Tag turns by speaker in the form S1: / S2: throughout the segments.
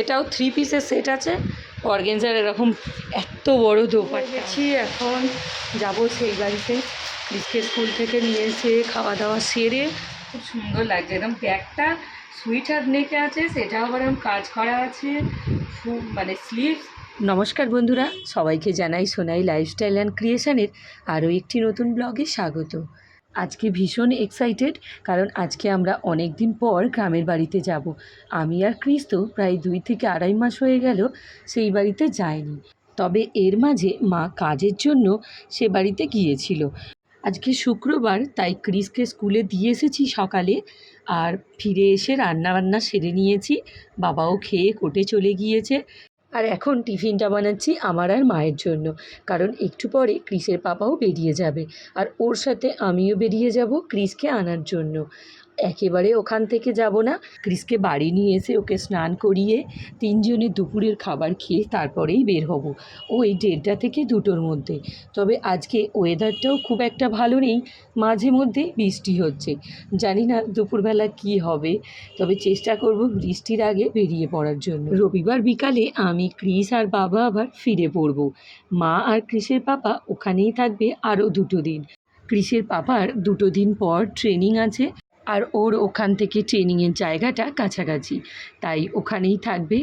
S1: এটাও থ্রি পিসের সেট আছে। অর্গেনজার এরকম এত বড় দোপাট গেছি এখন যাব সেই বাড়িতে। ক্রিসকে স্কুল থেকে নিয়ে এসে খাওয়া দাওয়া সেরে খুব সুন্দর লাগছে। একদম ব্যাগটা সুইটার নেকে আছে সেটা আবার এরকম কাজ করা আছে। খুব মানে স্লিভ নমস্কার বন্ধুরা সবাইকে জানাই সোনাই লাইফস্টাইল অ্যান্ড ক্রিয়েশনের আরও একটি নতুন ব্লগে স্বাগত। আজকে ভীষণ এক্সাইটেড কারণ আজকে আমরা অনেক দিন পর গ্রামের বাড়িতে যাব। আমি আর ক্রিস তো প্রায় দুই থেকে আড়াই মাস হয়ে গেল সেই বাড়িতে যায়নি তবে এর মাঝে মা কাজের জন্য সে বাড়িতে গিয়েছিল। আজকে শুক্রবার, তাই ক্রিসকে স্কুলে দিয়ে এসেছি সকালে। আর ফিরে এসে রান্নাবান্না সেরে নিয়েছি। বাবাও খেয়ে কোটে চলে গিয়েছে। আর এখন টিফিনটা বানাচ্ছি আমার আর মায়ের জন্য। কারণ একটু পরে ক্রিসের পাপাও বেরিয়ে যাবে। আর ওর সাথে আমিও বেরিয়ে যাব ক্রিসকে আনার জন্য। একেবারে ওখান থেকে যাব না। ক্রিসকে বাড়ি নিয়ে এসে ওকে স্নান করিয়ে তিনজনে দুপুরের খাবার খেয়ে তারপরেই বের হব। ওই দেড়টা থেকে দুটোর মধ্যে। তবে আজকে ওয়েদারটাও খুব একটা ভালো নেই। মাঝে মধ্যে বৃষ্টি হচ্ছে। জানি না দুপুরবেলা কি হবে। তবে চেষ্টা করব বৃষ্টির আগে বেরিয়ে পড়ার জন্য। রবিবার বিকালে আমি ক্রিস আর বাবা আবার ফিরে পড়ব। মা আর ক্রিসের পাপা ওখানেই থাকবে আরও দুটো দিন। ক্রিসের পাপার দুটো দিন পর ট্রেনিং আছে। আর ওর ওখান থেকে ট্রেনিংয়ের জায়গাটা কাছাকাছি। তাই ওখানেই থাকবে।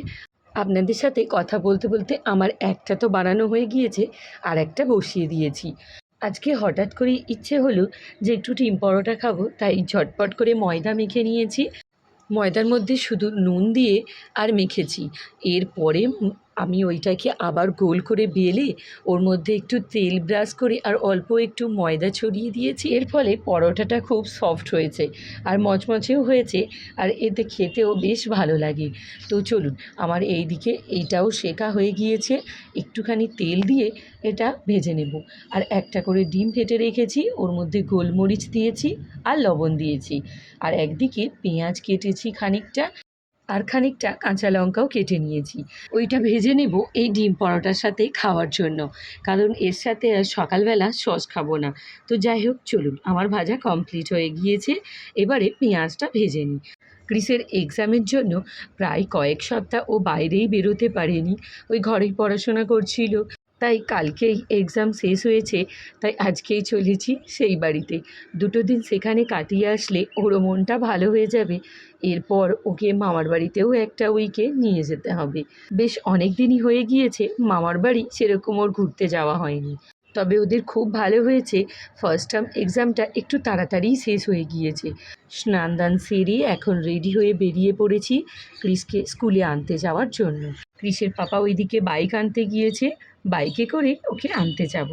S1: আপনাদের সাথে কথা বলতে বলতে আমার একটা তো বানানো হয়ে গিয়েছে, আর একটা বসিয়ে দিয়েছি। আজকে হঠাৎ করে ইচ্ছে হলো যে একটু ডিম পরোটা খাব, তাই ঝটপট করে ময়দা মেখে নিয়েছি। ময়দার মধ্যে শুধু নুন দিয়ে আর মেখেছি। এরপরে আমি ওইটাকে আবার গোল করে বেলে, ওর মধ্যে একটু তেল ব্রাশ করে আর অল্প একটু ময়দা ছড়িয়ে দিয়েছি। এর ফলে পরোটাটা খুব সফট হয়েছে আর মচমচেও হয়েছে আর এতে খেতেও বেশ ভালো লাগে। তো চলুন, আমার এই দিকে এইটাও শেখা হয়ে গিয়েছে। একটুখানি তেল দিয়ে এটা ভেজে নেব। আর একটা করে ডিম ফেটে রেখেছি, ওর মধ্যে গোলমরিচ দিয়েছি আর লবণ দিয়েছি। আর একদিকে পেঁয়াজ কেটেছি খানিকটা। আর খানিকটা কাঁচা লঙ্কাও কেটে নিয়েছি। ওইটা ভেজে নেব এই ডিম পরোটার সাথে খাওয়ার জন্য। কারণ এর সাথে আর সকালবেলা সস খাব না। তো যাই হোক, চলুন, আমার ভাজা কমপ্লিট হয়ে গিয়েছে। এবারে পেঁয়াজটা ভেজে নিই। ক্রিসের এক্সামের জন্য প্রায় কয়েক সপ্তাহ ও বাইরেই বেরোতে পারেনি। ওই ঘরেই পড়াশোনা করছিল। তাই কালকেই এক্সাম শেষ হয়েছে, তাই আজকেই চলেছি সেই বাড়িতে। দুটো দিন সেখানে কাটিয়ে আসলে ওরও মনটা ভালো হয়ে যাবে। এরপর ওকে মামার বাড়িতেও একটা উইকে নিয়ে যেতে হবে। বেশ অনেক দিনই হয়ে গিয়েছে, মামার বাড়ি সেরকম ওর ঘুরতে যাওয়া হয়নি। তবে ওদের খুব ভালো হয়েছে। ফার্স্ট টার্ম এক্সামটা একটু তাড়াতাড়ি শেষ হয়ে গিয়েছে। স্নান দান সেরে এখন রেডি হয়ে বেরিয়ে পড়েছি ক্রিসকে স্কুলে আনতে যাওয়ার জন্য। ক্রিসের পাপা ওইদিকে বাইক আনতে গিয়েছে। বাইকে করে ওকে আনতে যাব।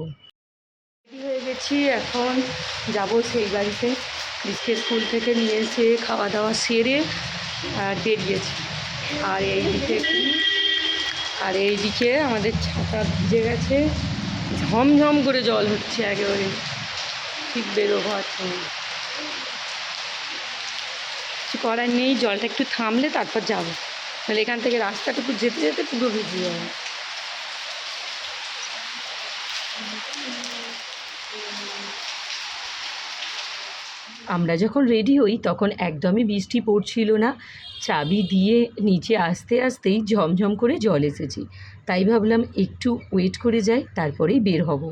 S1: রেডি হয়ে গেছি, এখন যাব সেই বাড়িতে। ক্রিসকে স্কুল থেকে নিয়ে এসে খাওয়া দাওয়া সেরে আর বেরিয়েছি আর এইদিকে আর এইদিকে আমাদের ছাতা ভিজে গেছে। ঝমঝম করে জল হচ্ছে একেবারে। ঠিক বেরোবো আছে কিছু করার নেই, জলটা একটু থামলে তারপর যাব। তাহলে এখান থেকে রাস্তাটুকু যেতে যেতে পুরো ভিজে যাবে। আমরা যখন রেডি হই, তখন একদমই বৃষ্টি পড়ছিল না। চাবি দিয়ে নিচে আসতে আসতেই ঝমঝম করে জল এসেছি। তাই ভাবলাম একটু ওয়েট করে যাই, তারপরেই বের হব।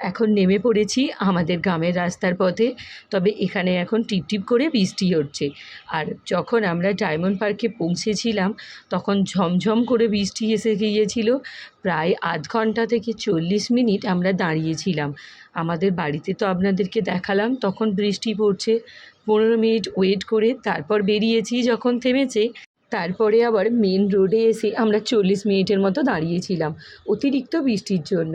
S1: এখন নেমে পড়েছি আমাদের গ্রামের রাস্তার পথে। তবে এখানে এখন টিপটিপ করে বৃষ্টি হচ্ছে। আর যখন আমরা ডায়মন্ড পার্কে পৌঁছেছিলাম, তখন ঝমঝম করে বৃষ্টি এসে গিয়েছিল। প্রায় আধ ঘণ্টা থেকে চল্লিশ মিনিট আমরা দাঁড়িয়েছিলাম। আমাদের বাড়িতে তো আপনাদেরকে দেখালাম, তখন বৃষ্টি পড়ছে। পনেরো মিনিট ওয়েট করে তারপর বেরিয়েছি যখন থেমেছে। তারপরে আবার মেন রোডে এসে আমরা চল্লিশ মিনিটের মতো দাঁড়িয়েছিলাম অতিরিক্ত বৃষ্টির জন্য।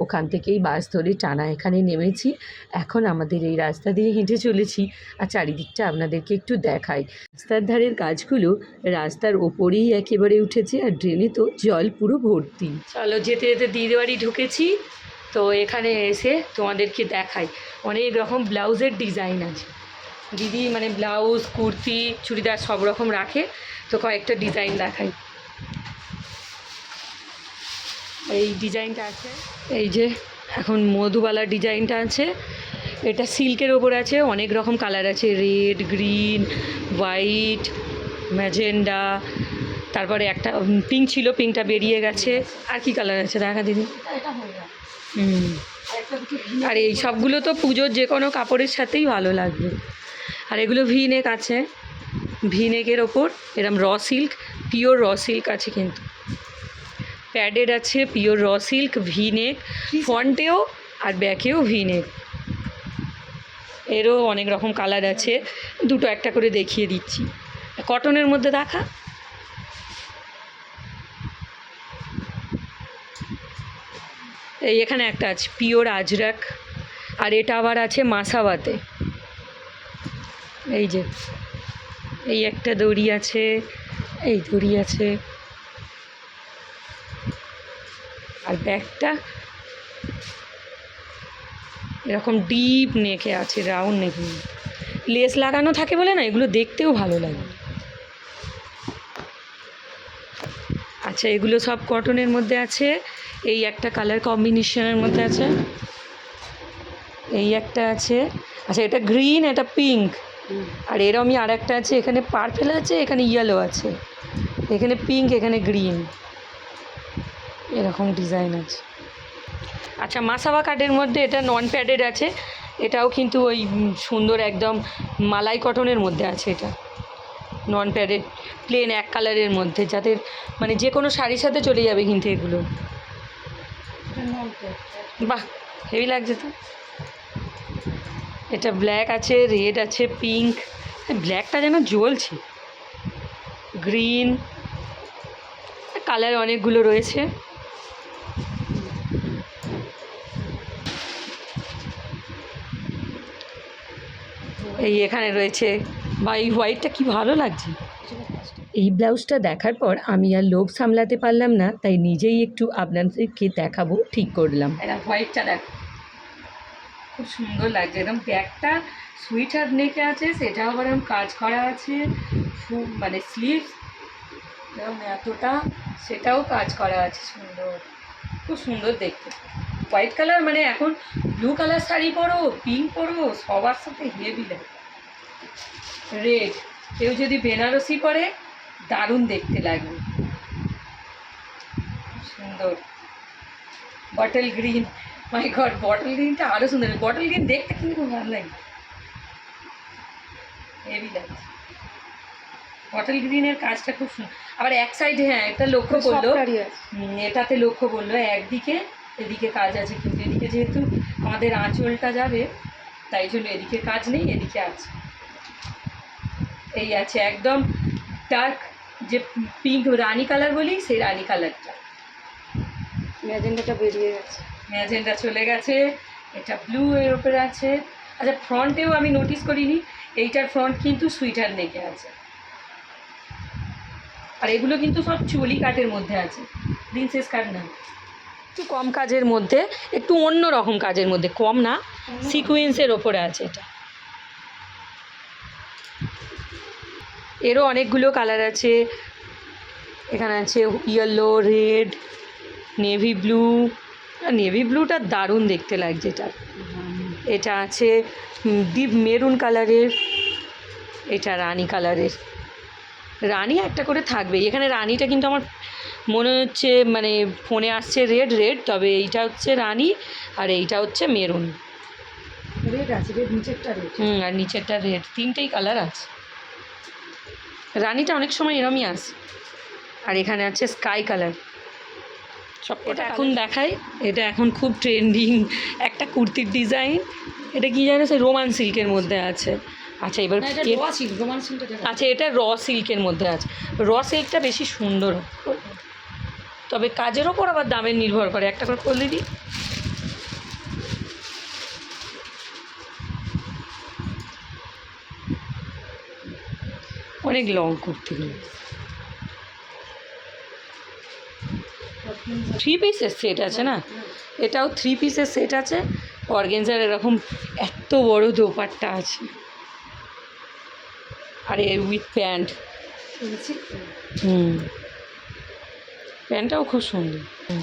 S1: ওখান থেকেই বাস ধরে টানা এখানে নেমেছি। এখন আমাদের এই রাস্তা দিয়ে হেঁটে চলেছি আর চারিদিকটা আপনাদেরকে একটু দেখাই। রাস্তার ধারের গাছগুলো রাস্তার ওপরেই একেবারে উঠেছে আর ড্রেনে তো জল পুরো ভর্তি। চলো যেতে যেতে দিদির বাড়ি ঢুকেছি। তো এখানে এসে তোমাদেরকে দেখাই। অনেক রকম ব্লাউজের ডিজাইন আছে। দিদি মানে ব্লাউজ, কুর্তি, চুড়িদার সব রকম রাখে। তো কয়েকটা ডিজাইন দেখাই। এই ডিজাইনটা আছে। এই যে এখন মধুবালা ডিজাইনটা আছে। এটা সিল্কের ওপর আছে, অনেক রকম কালার আছে। Red, green, white, magenta. তারপরে একটা পিঙ্ক ছিল, পিঙ্কটা বেরিয়ে গেছে। আর কি কালার আছে দেখা দিদি?
S2: আর
S1: এই সবগুলো তো পুজোর যে কোনো কাপড়ের সাথেই ভালো লাগবে। আর এগুলো ভি নেক আছে। ভি নেকের ওপর এরম raw silk pure raw silk আছে কিন্তু। প্যাডেড আছে pure raw silk V neck ফ্রন্টেও আর ব্যাকেও ভি নেক এরও অনেক রকম কালার আছে। দুটো একটা করে দেখিয়ে দিচ্ছি। কটনের মধ্যে দেখা। এই এখানে একটা আছে পিওর আজরাক। আর এটা আবার আছে মাসাবাতে। এই যে, এই একটা দড়ি আছে, এই দড়ি আছে। আর ব্যাগটা এরকম ডিপ নেকে আছে, রাউন্ড নেক। লেস লাগানো থাকে বলে না, এগুলো দেখতেও ভালো লাগে। আচ্ছা এগুলো সব কটনের মধ্যে আছে। এই একটা কালার কম্বিনেশনের মধ্যে আছে। এই একটা আছে। আচ্ছা এটা গ্রিন, এটা পিঙ্ক। আর এরমই আর একটা আছে, এখানে পার্পেল আছে, এখানে ইয়েলো আছে। এখানে পিঙ্ক এখানে গ্রিন এরকম ডিজাইন আছে। আচ্ছা মাসাবা কাটের মধ্যে এটা নন প্যাডেড আছে। এটাও কিন্তু ওই সুন্দর একদম মালাই কটনের মধ্যে আছে এটা। নন প্যাডেড প্লেন এক কালারের মধ্যে যাদের মানে যে কোনো শাড়ির সাথে চলে যাবে কিন্তু এগুলো। বাহ হেভি লাগছে তো। এটা ব্ল্যাক আছে রেড আছে পিঙ্ক ব্ল্যাকটা যেন জ্বলছে। গ্রিন কালার অনেকগুলো রয়েছে। এই এখানে রয়েছে। বা এই হোয়াইটটা কি ভালো লাগছে? এই ব্লাউজটা দেখার পর আমি আর লোভ সামলাতে পারলাম না, তাই নিজেই একটু আপনাদেরকে দেখাবো, ঠিক করলাম। হোয়াইটটা দেখো। খুব সুন্দর লাগছে। একদম ব্যাগটা সুইটার নেকে আছে, সেটাও আবার এরকম কাজ করা আছে। ফুল মানে স্লিভস এরকম এতটা, সেটাও কাজ করা আছে সুন্দর। খুব সুন্দর দেখতে। হোয়াইট কালার মানে এখন ব্লু কালার শাড়ি পরো, পিঙ্ক পরো, সবার সাথে হেভি লাগে। রেড, কেউ যদি বেনারসি পরে, দারুণ দেখতে লাগবে সুন্দর। Bottle green my god bottle গ্রিনটা আরও সুন্দর বটল গ্রিন দেখতে কিন্তু খুব ভালো লাগে। হেভি লাগছে বটল গ্রিনের কাজটা খুব সুন্দর। আবার এক সাইডে হ্যাঁ একটা লক্ষ্য করল। এটাতে লক্ষ্য করল একদিকে এদিকে কাজ আছে কিন্তু এদিকে যেহেতু আমাদের আঁচলটা যাবে তাই জন্য এদিকে কাজ নেই এদিকে আছে। এই আছে একদম ডার্ক যে পিঙ্ক রানি কালার বলি সেই রানি কালারটা
S2: ম্যাজেন্ডাটা বেরিয়ে গেছে।
S1: ম্যাজেন্ডা চলে গেছে, এটা ব্লু এর ওপরে আছে। আচ্ছা ফ্রন্টেও আমি নোটিস করিনি, এইটার ফ্রন্ট কিন্তু সুইটার নেকে আছে। আর এগুলো কিন্তু সব চুলি কাটের মধ্যে আছে প্রিন্সেস কাট না। একটু কম কাজের মধ্যে, একটু অন্য রকম কাজের মধ্যে, কম না সিকুয়েন্সের ওপরে আছে এটা। এরও অনেকগুলো কালার আছে, এখানে আছে yellow red navy blue navy ব্লুটা দারুণ দেখতে লাগছে এটা। এটা আছে ডিপ মেরুন কালারের এটা রানি কালারের। রানি একটা করে থাকবে এখানে রানিটা কিন্তু আমার মনে হচ্ছে মানে ফোনে আসছে রেড রেড তবে এইটা হচ্ছে রানি আর এইটা হচ্ছে মেরুন।
S2: রেড আছে রেড নিচেরটা রেড।
S1: হুম আর নিচেরটা রেড। তিনটেই কালার আছে। রানিটা অনেক সময় এরমই আসে। আর এখানে আছে স্কাই কালার। এটা এখন দেখাই এটা এখন খুব ট্রেন্ডিং একটা কুর্তির ডিজাইন এটা কি জানো সে রোমান সিল্কের মধ্যে আছে? আচ্ছা এবার আচ্ছা এটা র সিল্কের মধ্যে আছে। র সিল্কটা বেশি সুন্দর তবে কাজের ওপর আবার দামের নির্ভর করে। একটা করে করলে দিই। অনেক লং কুর্তিগুলো থ্রি পিসের সেট আছে না? এটাও থ্রি পিসের সেট আছে। অর্গেনজার এরকম এত বড় দোপাট্টা আছে। আর এর উইথ প্যান্ট। হুম। প্যান্টটাও খুব সুন্দর। হুম।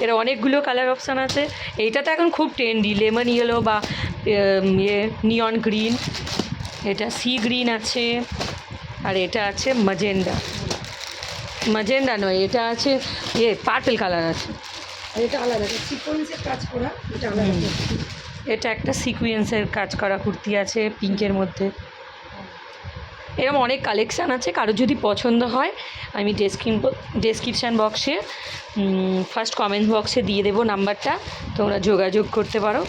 S1: এর অনেকগুলো কালার অপশান আছে। এইটা তো এখন খুব ট্রেন্ডি। লেমন ইয়েলো বা ইয়ে নিয়ন গ্রিন। এটা সি গ্রিন আছে। আর এটা আছে মাজেন্ডা। মাজেন্ডা নয় এটা আছে ইয়ে পার্পেল কালার আছে।
S2: এটা আলাদা সিকোয়েন্সের কাজ করা এটা আলাদা।
S1: এটা একটা সিকুয়েন্সের কাজ করা কুর্তি আছে পিঙ্কের মধ্যে। এরকম অনেক কালেকশান আছে কারও যদি পছন্দ হয় আমি ডেসক্রিপ ডেসক্রিপশান বক্সে ফার্স্ট কমেন্ট বক্সে দিয়ে দেবো নাম্বারটা তোমরা যোগাযোগ করতে পারো।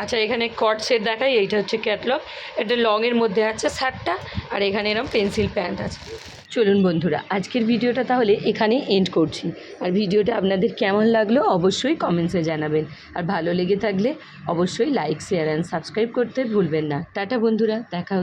S1: আচ্ছা এখানে কট সেট দেখাই এইটা হচ্ছে ক্যাটলগ এটা লংয়ের মধ্যে আছে শার্টটা আর এখানে এরকম পেন্সিল প্যান্ট আছে। চলুন বন্ধুরা, আজকের ভিডিওটা তাহলে এখানে এন্ড করছি। আর ভিডিওটা আপনাদের কেমন লাগল অবশ্যই কমেন্টসে জানাবেন। আর ভালো লেগে থাকলে অবশ্যই লাইক শেয়ার অ্যান্ড সাবস্ক্রাইব করতে ভুলবেন না। টাটা বন্ধুরা, দেখা